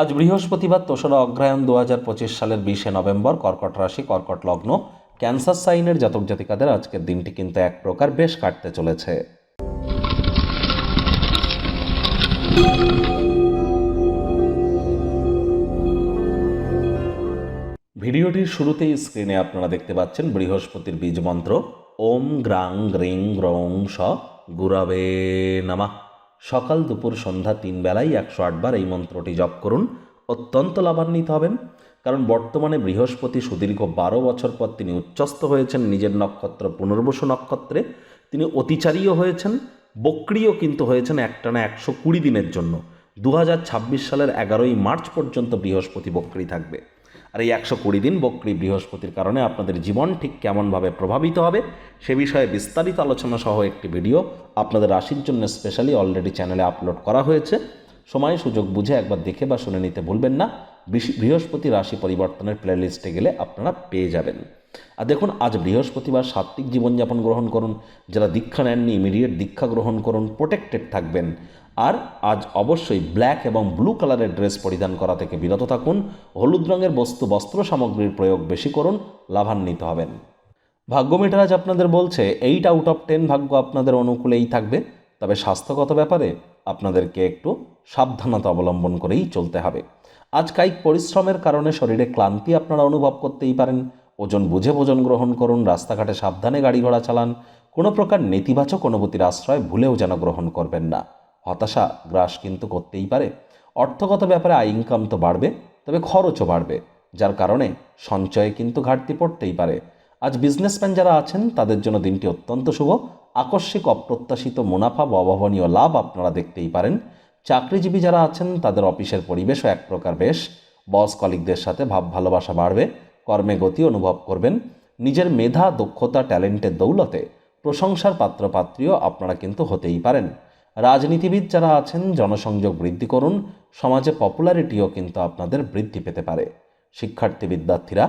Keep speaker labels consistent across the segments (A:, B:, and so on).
A: আজ বৃহস্পতিবার তোষরা অগ্রহায়ণ দু হাজার পঁচিশ সালের বিশে নভেম্বর কর্কট রাশি, কর্কট লগ্ন, ক্যান্সার সাইনের জাতক জাতিকাদের আজকের দিনটি কিন্তু এক প্রকার বেশ কাটতে চলেছে। ভিডিওটির শুরুতেই স্ক্রিনে আপনারা দেখতে পাচ্ছেন বৃহস্পতির বীজ মন্ত্র, ওম গ্রাং গ্রিং গ্রং স গুরাবে নামা। সকাল দুপুর সন্ধ্যা তিন বেলায় একশো আটবার এই মন্ত্রটি জপ করুন। অত্যন্ত লাভান্বিত হবেন, কারণ বর্তমানে বৃহস্পতি সুদীর্ঘ বারো বছর পর তিনি উচ্চস্থ হয়েছেন, নিজের নক্ষত্র পুনর্বসু নক্ষত্রে তিনি অতিচারীও হয়েছেন, বক্রিও কিন্তু হয়েছেন একটানা একশো কুড়ি দিনের জন্য। দু হাজার ছাব্বিশ সালের এগারোই মার্চ পর্যন্ত বৃহস্পতি বক্রি থাকবে। আর এই একশো কুড়ি দিন বক্রি বৃহস্পতির কারণে আপনাদের জীবন ঠিক কেমনভাবে প্রভাবিত হবে সে বিষয়ে বিস্তারিত আলোচনা সহ একটি ভিডিও আপনাদের রাশির জন্য স্পেশালি অলরেডি চ্যানেলে আপলোড করা হয়েছে। সময় সুযোগ বুঝে একবার দেখে বা শুনে নিতে ভুলবেন না। বৃহস্পতি রাশি পরিবর্তনের প্লেলিস্টে গেলে আপনারা পেয়ে যাবেন। আর দেখুন, আজ বৃহস্পতিবার সাত্ত্বিক জীবনযাপন গ্রহণ করুন। যারা দীক্ষা নেননি ইমিডিয়েট দীক্ষা গ্রহণ করুন প্রোটেক্টেড থাকবেন। আর আজ অবশ্যই ব্ল্যাক এবং ব্লু কালারের ড্রেস পরিধান করা থেকে বিরত থাকুন। হলুদ রঙের বস্তু, বস্ত্র সামগ্রীর প্রয়োগ বেশি করুন, লাভান্বিত হবেন। ভাগ্য মিটার আজ আপনাদের বলছে এইট আউট অফ টেন ভাগ্য আপনাদের অনুকূলেই থাকবে। তবে স্বাস্থ্যগত ব্যাপারে আপনাদেরকে একটু সাবধানতা অবলম্বন করেই চলতে হবে। আজ কায়িক পরিশ্রমের কারণে শরীরে ক্লান্তি আপনারা অনুভব করতেই পারেন। ওজন বুঝে ভোজন গ্রহণ করুন, রাস্তাঘাটে সাবধানে গাড়ি ঘোড়া চালান, কোনো প্রকার নেতিবাচক অনুভূতির আশ্রয় ভুলেও যেন গ্রহণ করবেন না। হতাশা গ্রাস কিন্তু করতেই পারে। অর্থগত ব্যাপারে আয় ইনকাম তো বাড়বে, তবে খরচও বাড়বে, যার কারণে সঞ্চয়ে কিন্তু ঘাটতি পড়তেই পারে। আজ বিজনেসম্যান যারা আছেন, তাদের জন্য দিনটি অত্যন্ত শুভ। আকস্মিক অপ্রত্যাশিত মুনাফা বা অভাবনীয় লাভ আপনারা দেখতেই পারেন। চাকরিজীবী যারা আছেন, তাদের অফিসের পরিবেশও এক প্রকার বেশ। বস কলিকদের সাথে ভাব ভালোবাসা বাড়বে, কর্মে গতি অনুভব করবেন। নিজের মেধা, দক্ষতা, ট্যালেন্টের দৌলতে প্রশংসার পাত্রপাত্রীও আপনারা কিন্তু হতেই পারেন। রাজনীতিবিদ যারা আছেন, জনসংযোগ বৃদ্ধি করুন, সমাজে পপুলারিটিও কিন্তু আপনাদের বৃদ্ধি পেতে পারে। শিক্ষার্থী বিদ্যার্থীরা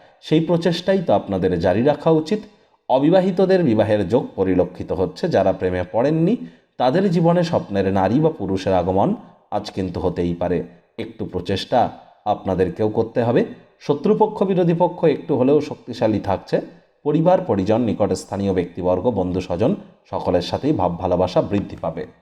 A: সেই প্রচেষ্টাই তো আপনাদের জারি রাখা উচিত। অবিবাহিতদের বিবাহের যোগ পরিলক্ষিত হচ্ছে। যারা প্রেমে পড়েননি, তাদের জীবনে স্বপ্নের নারী বা পুরুষের আগমন আজ কিন্তু হতেই পারে। একটু প্রচেষ্টা আপনাদেরকেও করতে হবে। শত্রুপক্ষ, বিরোধী পক্ষ একটু হলেও শক্তিশালী থাকছে। পরিবার, পরিজন, নিকটস্থানীয় ব্যক্তিবর্গ বন্ধু স্বজন সকলের সাথেই ভাব ভালোবাসা বৃদ্ধি পাবে।